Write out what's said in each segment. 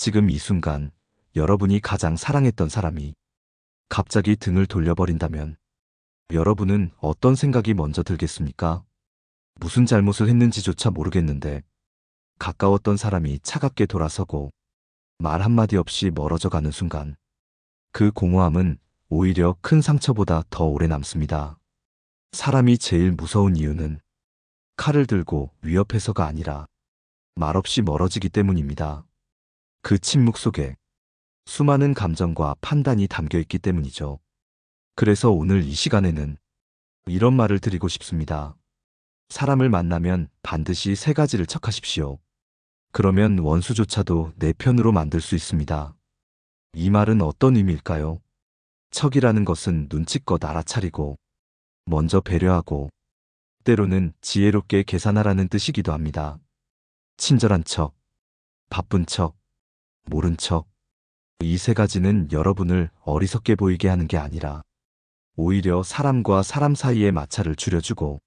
지금 이 순간 여러분이 가장 사랑했던 사람이 갑자기 등을 돌려버린다면 여러분은 어떤 생각이 먼저 들겠습니까? 무슨 잘못을 했는지조차 모르겠는데 가까웠던 사람이 차갑게 돌아서고 말 한마디 없이 멀어져 가는 순간 그 공허함은 오히려 큰 상처보다 더 오래 남습니다. 사람이 제일 무서운 이유는 칼을 들고 위협해서가 아니라 말없이 멀어지기 때문입니다. 그 침묵 속에 수많은 감정과 판단이 담겨 있기 때문이죠. 그래서 오늘 이 시간에는 이런 말을 드리고 싶습니다. 사람을 만나면 반드시 세 가지를 척하십시오. 그러면 원수조차도 내 편으로 만들 수 있습니다. 이 말은 어떤 의미일까요? 척이라는 것은 눈치껏 알아차리고 먼저 배려하고 때로는 지혜롭게 계산하라는 뜻이기도 합니다. 친절한 척, 바쁜 척, 모른 척. 이 세 가지는 여러분을 어리석게 보이게 하는 게 아니라 오히려 사람과 사람 사이의 마찰을 줄여주고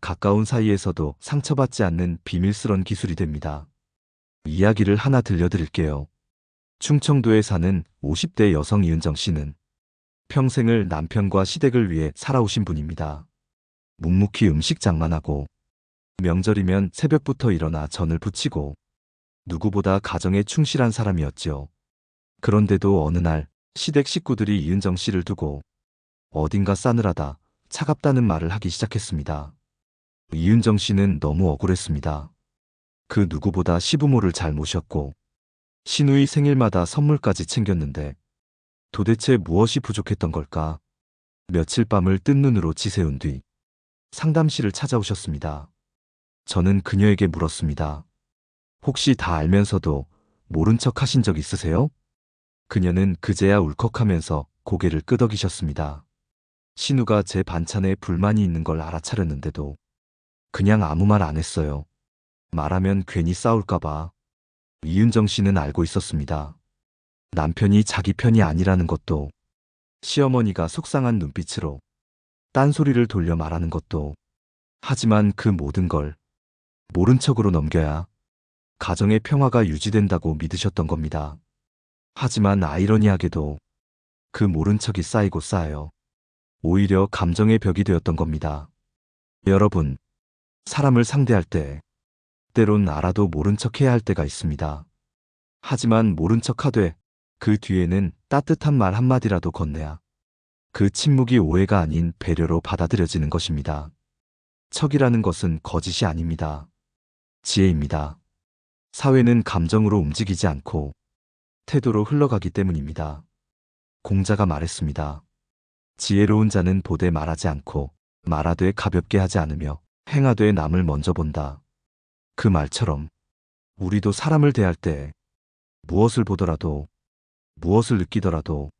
가까운 사이에서도 상처받지 않는 비밀스런 기술이 됩니다. 이야기를 하나 들려드릴게요. 충청도에 사는 50대 여성 이은정 씨는 평생을 남편과 시댁을 위해 살아오신 분입니다. 묵묵히 음식 장만하고 명절이면 새벽부터 일어나 전을 부치고 누구보다 가정에 충실한 사람이었지요. 그런데도 어느 날 시댁 식구들이 이은정 씨를 두고 어딘가 싸늘하다, 차갑다는 말을 하기 시작했습니다. 이은정 씨는 너무 억울했습니다. 그 누구보다 시부모를 잘 모셨고 신우이 생일마다 선물까지 챙겼는데 도대체 무엇이 부족했던 걸까? 며칠 밤을 뜬 눈으로 지새운 뒤 상담실을 찾아오셨습니다. 저는 그녀에게 물었습니다. 혹시 다 알면서도 모른 척 하신 적 있으세요? 그녀는 그제야 울컥하면서 고개를 끄덕이셨습니다. 신우가 제 반찬에 불만이 있는 걸 알아차렸는데도 그냥 아무 말 안 했어요. 말하면 괜히 싸울까봐. 이윤정 씨는 알고 있었습니다. 남편이 자기 편이 아니라는 것도, 시어머니가 속상한 눈빛으로 딴소리를 돌려 말하는 것도, 하지만 그 모든 걸 모른 척으로 넘겨야 가정의 평화가 유지된다고 믿으셨던 겁니다. 하지만 아이러니하게도 그 모른 척이 쌓이고 쌓여 오히려 감정의 벽이 되었던 겁니다. 여러분, 사람을 상대할 때 때론 알아도 모른 척 해야 할 때가 있습니다. 하지만 모른 척 하되 그 뒤에는 따뜻한 말 한마디라도 건네야 그 침묵이 오해가 아닌 배려로 받아들여지는 것입니다. 척이라는 것은 거짓이 아닙니다. 지혜입니다. 사회는 감정으로 움직이지 않고 태도로 흘러가기 때문입니다. 공자가 말했습니다. 지혜로운 자는 보되 말하지 않고 말하되 가볍게 하지 않으며 행하되 남을 먼저 본다. 그 말처럼 우리도 사람을 대할 때 무엇을 보더라도 무엇을 느끼더라도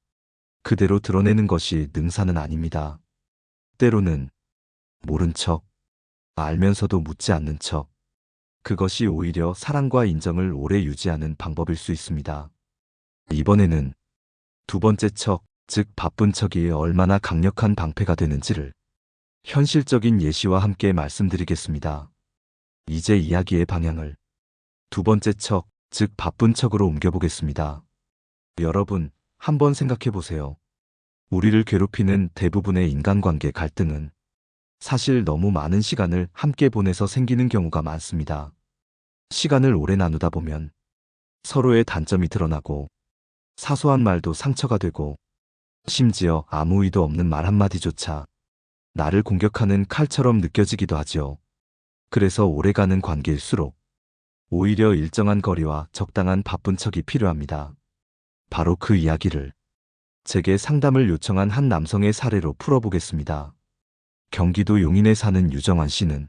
그대로 드러내는 것이 능사는 아닙니다. 때로는 모른 척, 알면서도 묻지 않는 척, 그것이 오히려 사랑과 인정을 오래 유지하는 방법일 수 있습니다. 이번에는 두 번째 척, 즉 바쁜 척이 얼마나 강력한 방패가 되는지를 현실적인 예시와 함께 말씀드리겠습니다. 이제 이야기의 방향을 두 번째 척, 즉 바쁜 척으로 옮겨보겠습니다. 여러분, 한번 생각해 보세요. 우리를 괴롭히는 대부분의 인간관계 갈등은 사실 너무 많은 시간을 함께 보내서 생기는 경우가 많습니다. 시간을 오래 나누다 보면 서로의 단점이 드러나고 사소한 말도 상처가 되고 심지어 아무 의도 없는 말 한마디조차 나를 공격하는 칼처럼 느껴지기도 하지요. 그래서 오래가는 관계일수록 오히려 일정한 거리와 적당한 바쁜 척이 필요합니다. 바로 그 이야기를 제게 상담을 요청한 한 남성의 사례로 풀어보겠습니다. 경기도 용인에 사는 유정환 씨는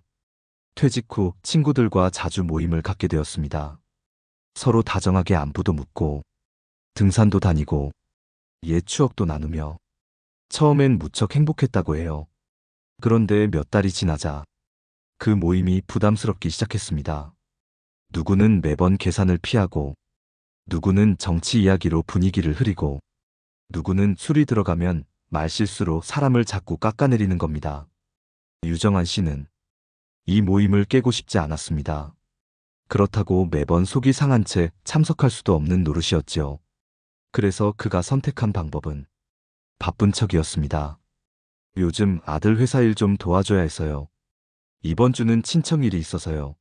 퇴직 후 친구들과 자주 모임을 갖게 되었습니다. 서로 다정하게 안부도 묻고 등산도 다니고 옛 추억도 나누며 처음엔 무척 행복했다고 해요. 그런데 몇 달이 지나자 그 모임이 부담스럽기 시작했습니다. 누구는 매번 계산을 피하고 누구는 정치 이야기로 분위기를 흐리고 누구는 술이 들어가면 말실수로 사람을 자꾸 깎아내리는 겁니다. 유정환 씨는 이 모임을 깨고 싶지 않았습니다. 그렇다고 매번 속이 상한 채 참석할 수도 없는 노릇이었지요. 그래서 그가 선택한 방법은 바쁜 척이었습니다. 요즘 아들 회사 일 좀 도와줘야 해서요. 이번 주는 친척 일이 있어서요.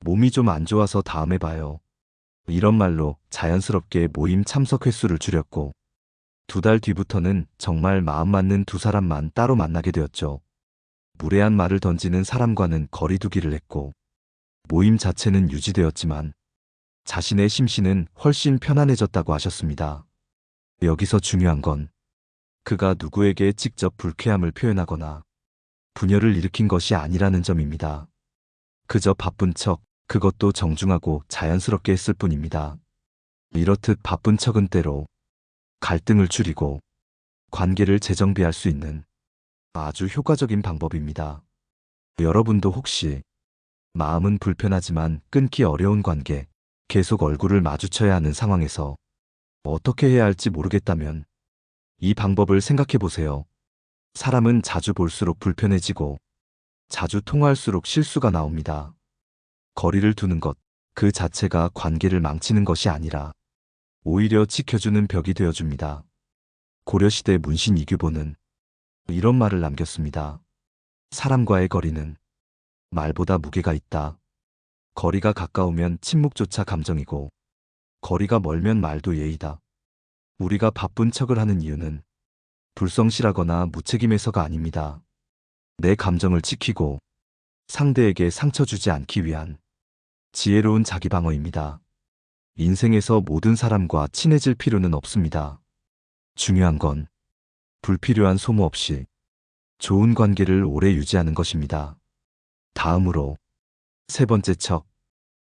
몸이 좀 안 좋아서 다음에 봐요. 이런 말로 자연스럽게 모임 참석 횟수를 줄였고, 두 달 뒤부터는 정말 마음 맞는 두 사람만 따로 만나게 되었죠. 무례한 말을 던지는 사람과는 거리두기를 했고, 모임 자체는 유지되었지만, 자신의 심신은 훨씬 편안해졌다고 하셨습니다. 여기서 중요한 건, 그가 누구에게 직접 불쾌함을 표현하거나, 분열을 일으킨 것이 아니라는 점입니다. 그저 바쁜 척, 그것도 정중하고 자연스럽게 했을 뿐입니다. 이렇듯 바쁜 척은 때로 갈등을 줄이고 관계를 재정비할 수 있는 아주 효과적인 방법입니다. 여러분도 혹시 마음은 불편하지만 끊기 어려운 관계, 계속 얼굴을 마주쳐야 하는 상황에서 어떻게 해야 할지 모르겠다면 이 방법을 생각해 보세요. 사람은 자주 볼수록 불편해지고 자주 통화할수록 실수가 나옵니다. 거리를 두는 것, 그 자체가 관계를 망치는 것이 아니라 오히려 지켜주는 벽이 되어줍니다. 고려시대 문신 이규보는 이런 말을 남겼습니다. 사람과의 거리는 말보다 무게가 있다. 거리가 가까우면 침묵조차 감정이고, 거리가 멀면 말도 예의다. 우리가 바쁜 척을 하는 이유는 불성실하거나 무책임해서가 아닙니다. 내 감정을 지키고 상대에게 상처 주지 않기 위한 지혜로운 자기 방어입니다. 인생에서 모든 사람과 친해질 필요는 없습니다. 중요한 건 불필요한 소모 없이 좋은 관계를 오래 유지하는 것입니다. 다음으로 세 번째 척.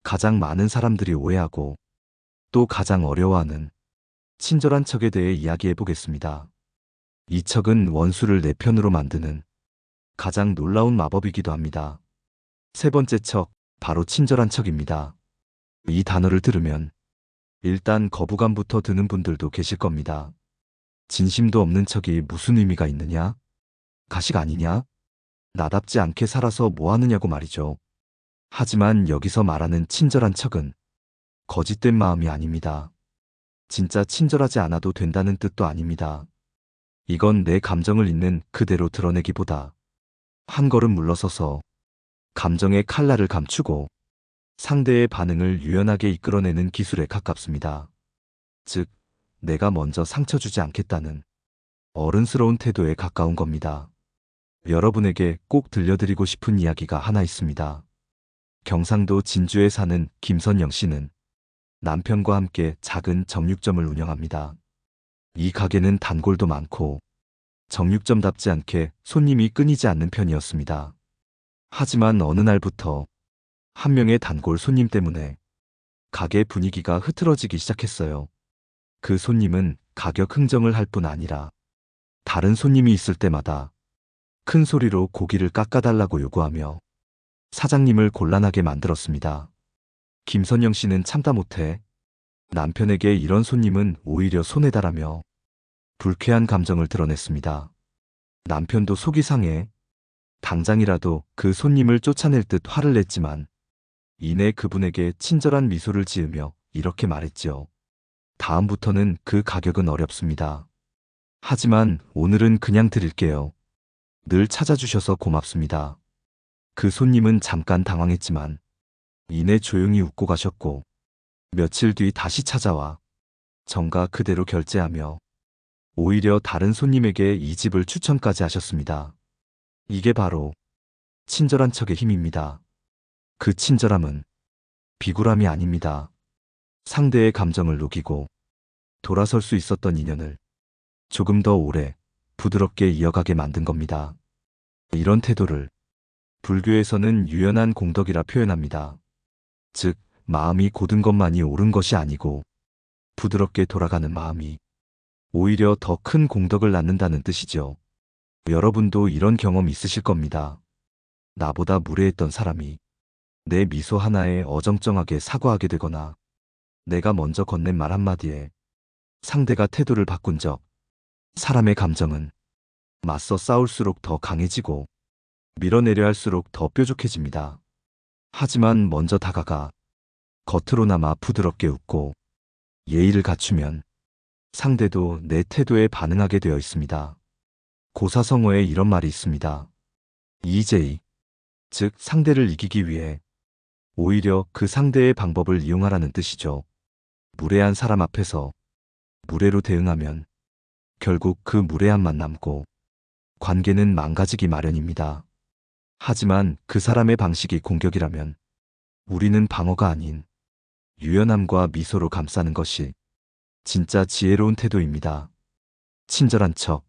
가장 많은 사람들이 오해하고 또 가장 어려워하는 친절한 척에 대해 이야기해 보겠습니다. 이 척은 원수를 내 편으로 만드는 가장 놀라운 마법이기도 합니다. 세 번째 척, 바로 친절한 척입니다. 이 단어를 들으면 일단 거부감부터 드는 분들도 계실 겁니다. 진심도 없는 척이 무슨 의미가 있느냐? 가식 아니냐? 나답지 않게 살아서 뭐 하느냐고 말이죠. 하지만 여기서 말하는 친절한 척은 거짓된 마음이 아닙니다. 진짜 친절하지 않아도 된다는 뜻도 아닙니다. 이건 내 감정을 있는 그대로 드러내기보다 한 걸음 물러서서 감정의 칼날을 감추고 상대의 반응을 유연하게 이끌어내는 기술에 가깝습니다. 즉, 내가 먼저 상처 주지 않겠다는 어른스러운 태도에 가까운 겁니다. 여러분에게 꼭 들려드리고 싶은 이야기가 하나 있습니다. 경상도 진주에 사는 김선영 씨는 남편과 함께 작은 정육점을 운영합니다. 이 가게는 단골도 많고 정육점답지 않게 손님이 끊이지 않는 편이었습니다. 하지만 어느 날부터 한 명의 단골 손님 때문에 가게 분위기가 흐트러지기 시작했어요. 그 손님은 가격 흥정을 할 뿐 아니라 다른 손님이 있을 때마다 큰 소리로 고기를 깎아달라고 요구하며 사장님을 곤란하게 만들었습니다. 김선영 씨는 참다 못해 남편에게 이런 손님은 오히려 손해다라며 불쾌한 감정을 드러냈습니다. 남편도 속이 상해 당장이라도 그 손님을 쫓아낼 듯 화를 냈지만 이내 그분에게 친절한 미소를 지으며 이렇게 말했지요. 다음부터는 그 가격은 어렵습니다. 하지만 오늘은 그냥 드릴게요. 늘 찾아주셔서 고맙습니다. 그 손님은 잠깐 당황했지만 이내 조용히 웃고 가셨고 며칠 뒤 다시 찾아와 정가 그대로 결제하며 오히려 다른 손님에게 이 집을 추천까지 하셨습니다. 이게 바로 친절한 척의 힘입니다. 그 친절함은 비굴함이 아닙니다. 상대의 감정을 녹이고 돌아설 수 있었던 인연을 조금 더 오래 부드럽게 이어가게 만든 겁니다. 이런 태도를 불교에서는 유연한 공덕이라 표현합니다. 즉, 마음이 고든 것만이 옳은 것이 아니고 부드럽게 돌아가는 마음이 오히려 더 큰 공덕을 낳는다는 뜻이죠. 여러분도 이런 경험 있으실 겁니다. 나보다 무례했던 사람이 내 미소 하나에 어정쩡하게 사과하게 되거나 내가 먼저 건넨 말 한마디에 상대가 태도를 바꾼 적, 사람의 감정은 맞서 싸울수록 더 강해지고 밀어내려 할수록 더 뾰족해집니다. 하지만 먼저 다가가 겉으로나마 부드럽게 웃고 예의를 갖추면 상대도 내 태도에 반응하게 되어 있습니다. 고사성어에 이런 말이 있습니다. EJ, 즉 상대를 이기기 위해 오히려 그 상대의 방법을 이용하라는 뜻이죠. 무례한 사람 앞에서 무례로 대응하면 결국 그 무례함만 남고 관계는 망가지기 마련입니다. 하지만 그 사람의 방식이 공격이라면 우리는 방어가 아닌 유연함과 미소로 감싸는 것이 진짜 지혜로운 태도입니다. 친절한 척.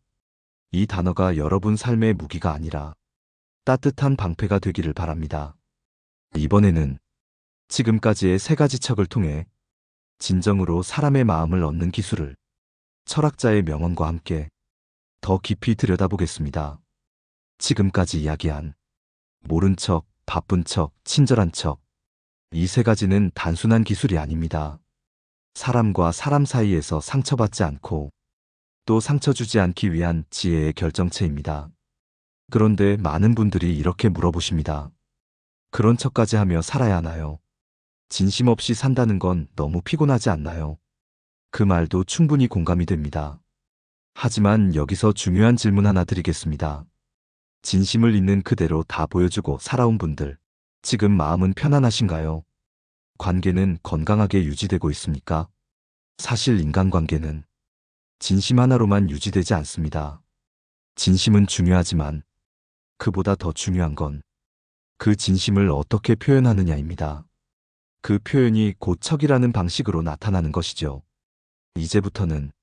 이 단어가 여러분 삶의 무기가 아니라 따뜻한 방패가 되기를 바랍니다. 이번에는 지금까지의 세 가지 척을 통해 진정으로 사람의 마음을 얻는 기술을 철학자의 명언과 함께 더 깊이 들여다보겠습니다. 지금까지 이야기한 모른 척, 바쁜 척, 친절한 척. 이 세 가지는 단순한 기술이 아닙니다. 사람과 사람 사이에서 상처받지 않고 또 상처 주지 않기 위한 지혜의 결정체입니다. 그런데 많은 분들이 이렇게 물어보십니다. 그런 척까지 하며 살아야 하나요? 진심 없이 산다는 건 너무 피곤하지 않나요? 그 말도 충분히 공감이 됩니다. 하지만 여기서 중요한 질문 하나 드리겠습니다. 진심을 있는 그대로 다 보여주고 살아온 분들, 지금 마음은 편안하신가요? 관계는 건강하게 유지되고 있습니까? 사실 인간관계는 진심 하나로만 유지되지 않습니다. 진심은 중요하지만 그보다 더 중요한 건 그 진심을 어떻게 표현하느냐입니다. 그 표현이 고척이라는 방식으로 나타나는 것이죠. 이제부터는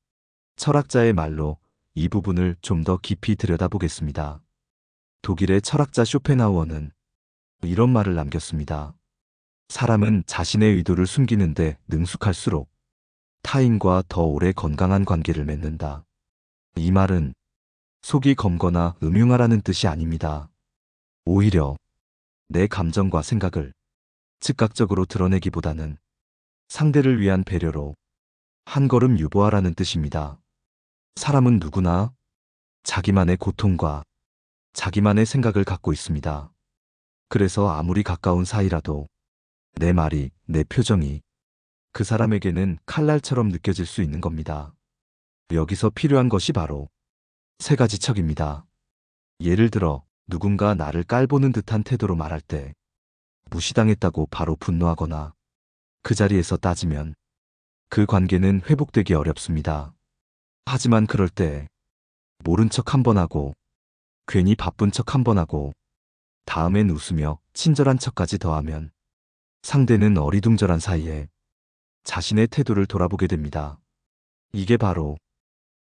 철학자의 말로 이 부분을 좀 더 깊이 들여다보겠습니다. 독일의 철학자 쇼펜하우어는 이런 말을 남겼습니다. 사람은 자신의 의도를 숨기는데 능숙할수록 타인과 더 오래 건강한 관계를 맺는다. 이 말은 속이 검거나 음흉하라는 뜻이 아닙니다. 오히려 내 감정과 생각을 즉각적으로 드러내기보다는 상대를 위한 배려로 한 걸음 유보하라는 뜻입니다. 사람은 누구나 자기만의 고통과 자기만의 생각을 갖고 있습니다. 그래서 아무리 가까운 사이라도 내 말이, 내 표정이 그 사람에게는 칼날처럼 느껴질 수 있는 겁니다. 여기서 필요한 것이 바로 세 가지 척입니다. 예를 들어 누군가 나를 깔보는 듯한 태도로 말할 때 무시당했다고 바로 분노하거나 그 자리에서 따지면 그 관계는 회복되기 어렵습니다. 하지만 그럴 때 모른 척 한 번 하고 괜히 바쁜 척 한 번 하고 다음엔 웃으며 친절한 척까지 더하면 상대는 어리둥절한 사이에 자신의 태도를 돌아보게 됩니다. 이게 바로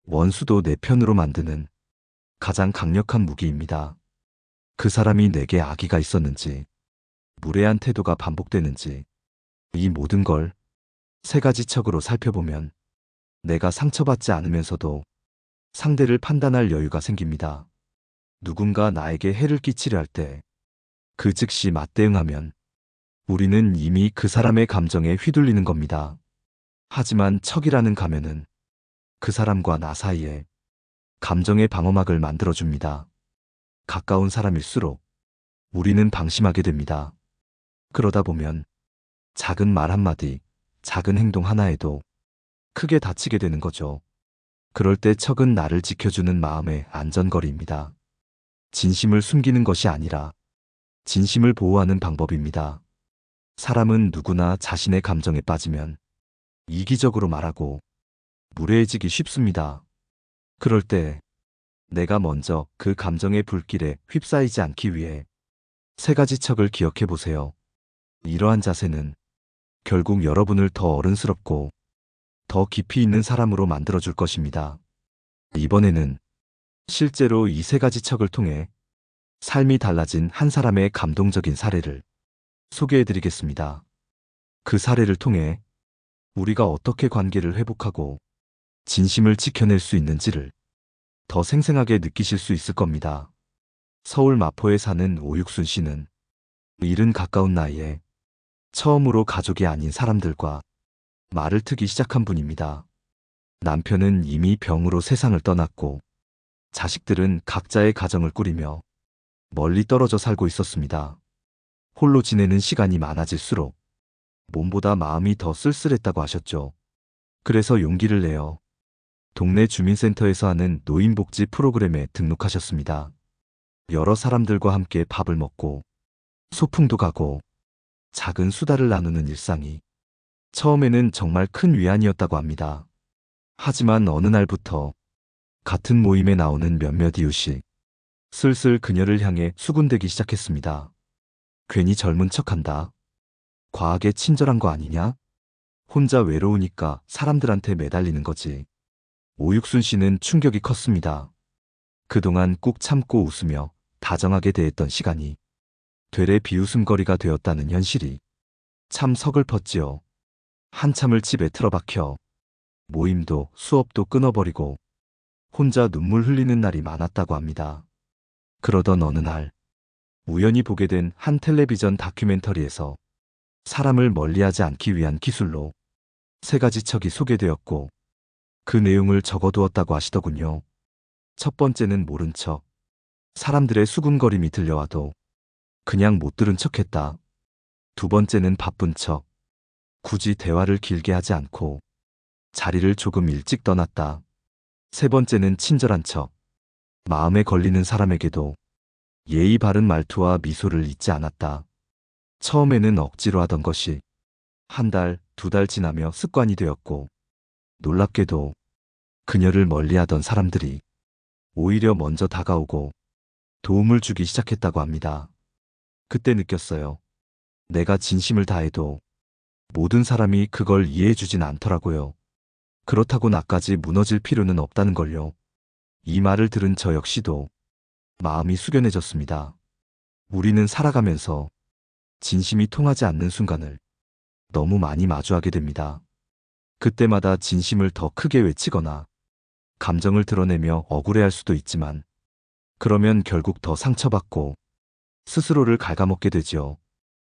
원수도 내 편으로 만드는 가장 강력한 무기입니다. 그 사람이 내게 악의가 있었는지, 무례한 태도가 반복되는지, 이 모든 걸 세 가지 척으로 살펴보면 내가 상처받지 않으면서도 상대를 판단할 여유가 생깁니다. 누군가 나에게 해를 끼치려 할 때 그 즉시 맞대응하면 우리는 이미 그 사람의 감정에 휘둘리는 겁니다. 하지만 척이라는 가면은 그 사람과 나 사이에 감정의 방어막을 만들어줍니다. 가까운 사람일수록 우리는 방심하게 됩니다. 그러다 보면 작은 말 한마디, 작은 행동 하나에도 크게 다치게 되는 거죠. 그럴 때 척은 나를 지켜주는 마음의 안전거리입니다. 진심을 숨기는 것이 아니라 진심을 보호하는 방법입니다. 사람은 누구나 자신의 감정에 빠지면 이기적으로 말하고 무례해지기 쉽습니다. 그럴 때 내가 먼저 그 감정의 불길에 휩싸이지 않기 위해 세 가지 척을 기억해 보세요. 이러한 자세는 결국 여러분을 더 어른스럽고 더 깊이 있는 사람으로 만들어줄 것입니다. 이번에는 실제로 이 세 가지 척을 통해 삶이 달라진 한 사람의 감동적인 사례를 소개해 드리겠습니다. 그 사례를 통해 우리가 어떻게 관계를 회복하고 진심을 지켜낼 수 있는지를 더 생생하게 느끼실 수 있을 겁니다. 서울 마포에 사는 오육순 씨는 일은 가까운 나이에 처음으로 가족이 아닌 사람들과 말을 트기 시작한 분입니다. 남편은 이미 병으로 세상을 떠났고 자식들은 각자의 가정을 꾸리며 멀리 떨어져 살고 있었습니다. 홀로 지내는 시간이 많아질수록 몸보다 마음이 더 쓸쓸했다고 하셨죠. 그래서 용기를 내어 동네 주민센터에서 하는 노인복지 프로그램에 등록하셨습니다. 여러 사람들과 함께 밥을 먹고 소풍도 가고 작은 수다를 나누는 일상이 처음에는 정말 큰 위안이었다고 합니다. 하지만 어느 날부터 같은 모임에 나오는 몇몇 이웃이 슬슬 그녀를 향해 수군대기 시작했습니다. 괜히 젊은 척한다. 과하게 친절한 거 아니냐? 혼자 외로우니까 사람들한테 매달리는 거지. 오육순 씨는 충격이 컸습니다. 그동안 꾹 참고 웃으며 다정하게 대했던 시간이 되레 비웃음거리가 되었다는 현실이 참 서글펐지요. 한참을 집에 틀어박혀 모임도 수업도 끊어버리고 혼자 눈물 흘리는 날이 많았다고 합니다. 그러던 어느 날 우연히 보게 된 한 텔레비전 다큐멘터리에서 사람을 멀리하지 않기 위한 기술로 세 가지 척이 소개되었고 그 내용을 적어두었다고 하시더군요. 첫 번째는 모른 척. 사람들의 수군거림이 들려와도 그냥 못 들은 척 했다. 두 번째는 바쁜 척. 굳이 대화를 길게 하지 않고 자리를 조금 일찍 떠났다. 세 번째는 친절한 척. 마음에 걸리는 사람에게도 예의 바른 말투와 미소를 잊지 않았다. 처음에는 억지로 하던 것이 한 달, 두 달 지나며 습관이 되었고 놀랍게도 그녀를 멀리하던 사람들이 오히려 먼저 다가오고 도움을 주기 시작했다고 합니다. 그때 느꼈어요. 내가 진심을 다해도 모든 사람이 그걸 이해해 주진 않더라고요. 그렇다고 나까지 무너질 필요는 없다는 걸요. 이 말을 들은 저 역시도 마음이 숙연해졌습니다. 우리는 살아가면서 진심이 통하지 않는 순간을 너무 많이 마주하게 됩니다. 그때마다 진심을 더 크게 외치거나 감정을 드러내며 억울해할 수도 있지만 그러면 결국 더 상처받고 스스로를 갉아먹게 되지요.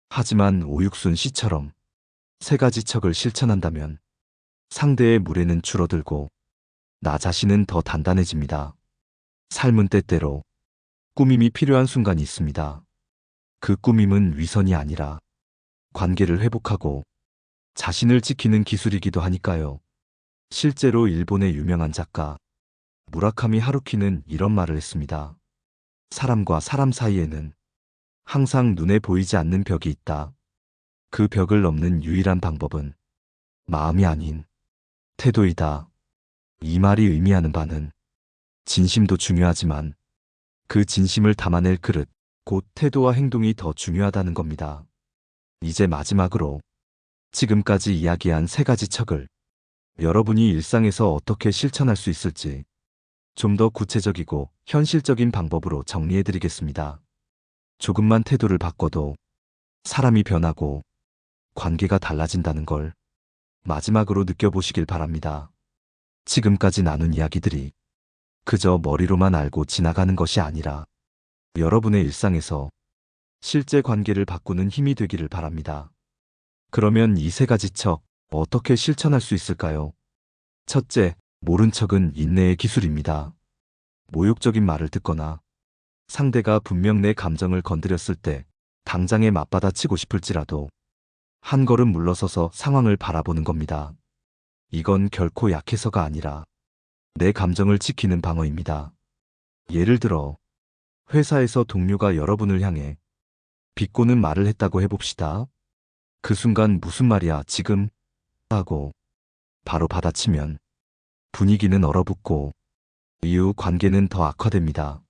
하지만 오육순 씨처럼 세 가지 척을 실천한다면 상대의 무례는 줄어들고 나 자신은 더 단단해집니다. 삶은 때때로 꾸밈이 필요한 순간이 있습니다. 그 꾸밈은 위선이 아니라 관계를 회복하고 자신을 지키는 기술이기도 하니까요. 실제로 일본의 유명한 작가 무라카미 하루키는 이런 말을 했습니다. 사람과 사람 사이에는 항상 눈에 보이지 않는 벽이 있다. 그 벽을 넘는 유일한 방법은 마음이 아닌 태도이다. 이 말이 의미하는 바는 진심도 중요하지만 그 진심을 담아낼 그릇, 곧 태도와 행동이 더 중요하다는 겁니다. 이제 마지막으로 지금까지 이야기한 세 가지 척을 여러분이 일상에서 어떻게 실천할 수 있을지 좀 더 구체적이고 현실적인 방법으로 정리해 드리겠습니다. 조금만 태도를 바꿔도 사람이 변하고 관계가 달라진다는 걸 마지막으로 느껴보시길 바랍니다. 지금까지 나눈 이야기들이 그저 머리로만 알고 지나가는 것이 아니라 여러분의 일상에서 실제 관계를 바꾸는 힘이 되기를 바랍니다. 그러면 이 세 가지 척 어떻게 실천할 수 있을까요? 첫째, 모른 척은 인내의 기술입니다. 모욕적인 말을 듣거나 상대가 분명 내 감정을 건드렸을 때 당장에 맞받아치고 싶을지라도 한 걸음 물러서서 상황을 바라보는 겁니다. 이건 결코 약해서가 아니라 내 감정을 지키는 방어입니다. 예를 들어 회사에서 동료가 여러분을 향해 비꼬는 말을 했다고 해봅시다. 그 순간 무슨 말이야 지금 하고 바로 받아치면 분위기는 얼어붙고 이후 관계는 더 악화됩니다.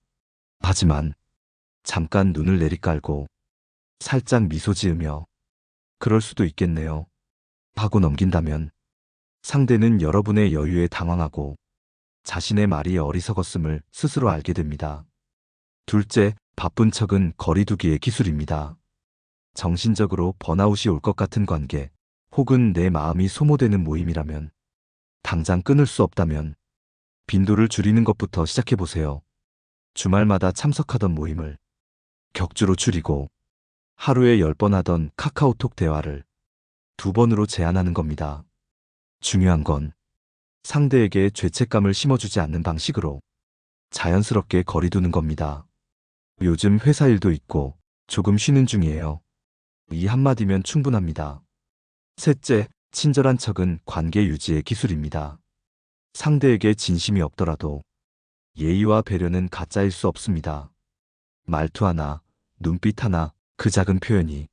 하지만 잠깐 눈을 내리깔고 살짝 미소 지으며 그럴 수도 있겠네요. 하고 넘긴다면 상대는 여러분의 여유에 당황하고 자신의 말이 어리석었음을 스스로 알게 됩니다. 둘째, 바쁜 척은 거리두기의 기술입니다. 정신적으로 번아웃이 올 것 같은 관계, 혹은 내 마음이 소모되는 모임이라면 당장 끊을 수 없다면 빈도를 줄이는 것부터 시작해 보세요. 주말마다 참석하던 모임을 격주로 줄이고 하루에 10번 하던 카카오톡 대화를 두 번으로 제한하는 겁니다. 중요한 건 상대에게 죄책감을 심어주지 않는 방식으로 자연스럽게 거리두는 겁니다. 요즘 회사 일도 있고 조금 쉬는 중이에요. 이 한마디면 충분합니다. 셋째, 친절한 척은 관계 유지의 기술입니다. 상대에게 진심이 없더라도 예의와 배려는 가짜일 수 없습니다. 말투 하나, 눈빛 하나, 그 작은 표현이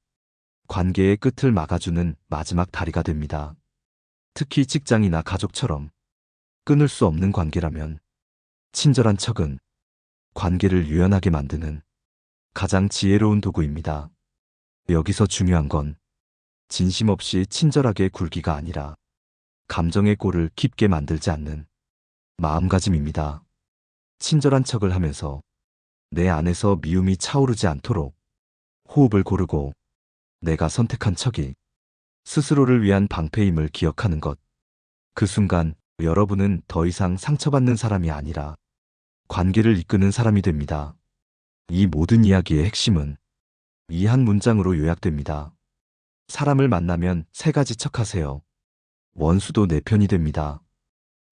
관계의 끝을 막아주는 마지막 다리가 됩니다. 특히 직장이나 가족처럼 끊을 수 없는 관계라면 친절한 척은 관계를 유연하게 만드는 가장 지혜로운 도구입니다. 여기서 중요한 건 진심 없이 친절하게 굴기가 아니라 감정의 골을 깊게 만들지 않는 마음가짐입니다. 친절한 척을 하면서 내 안에서 미움이 차오르지 않도록 호흡을 고르고 내가 선택한 척이 스스로를 위한 방패임을 기억하는 것. 그 순간 여러분은 더 이상 상처받는 사람이 아니라 관계를 이끄는 사람이 됩니다. 이 모든 이야기의 핵심은 이 한 문장으로 요약됩니다. 사람을 만나면 세 가지 척 하세요. 원수도 내 편이 됩니다.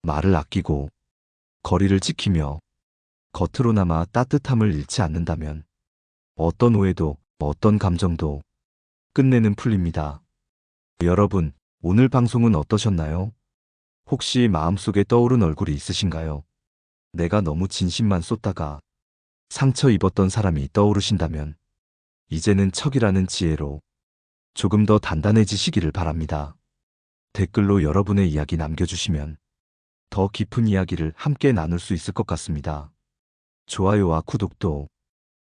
말을 아끼고 거리를 지키며 겉으로나마 따뜻함을 잃지 않는다면 어떤 오해도 어떤 감정도 끝내는 풀립니다. 여러분, 오늘 방송은 어떠셨나요? 혹시 마음속에 떠오른 얼굴이 있으신가요? 내가 너무 진심만 쏟다가 상처 입었던 사람이 떠오르신다면 이제는 척이라는 지혜로 조금 더 단단해지시기를 바랍니다. 댓글로 여러분의 이야기 남겨주시면 더 깊은 이야기를 함께 나눌 수 있을 것 같습니다. 좋아요와 구독도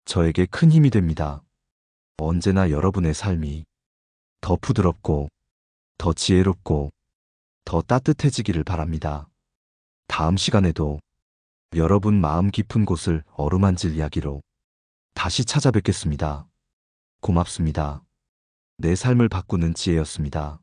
저에게 큰 힘이 됩니다. 언제나 여러분의 삶이 더 부드럽고 더 지혜롭고 더 따뜻해지기를 바랍니다. 다음 시간에도 여러분 마음 깊은 곳을 어루만질 이야기로 다시 찾아뵙겠습니다. 고맙습니다. 내 삶을 바꾸는 지혜였습니다.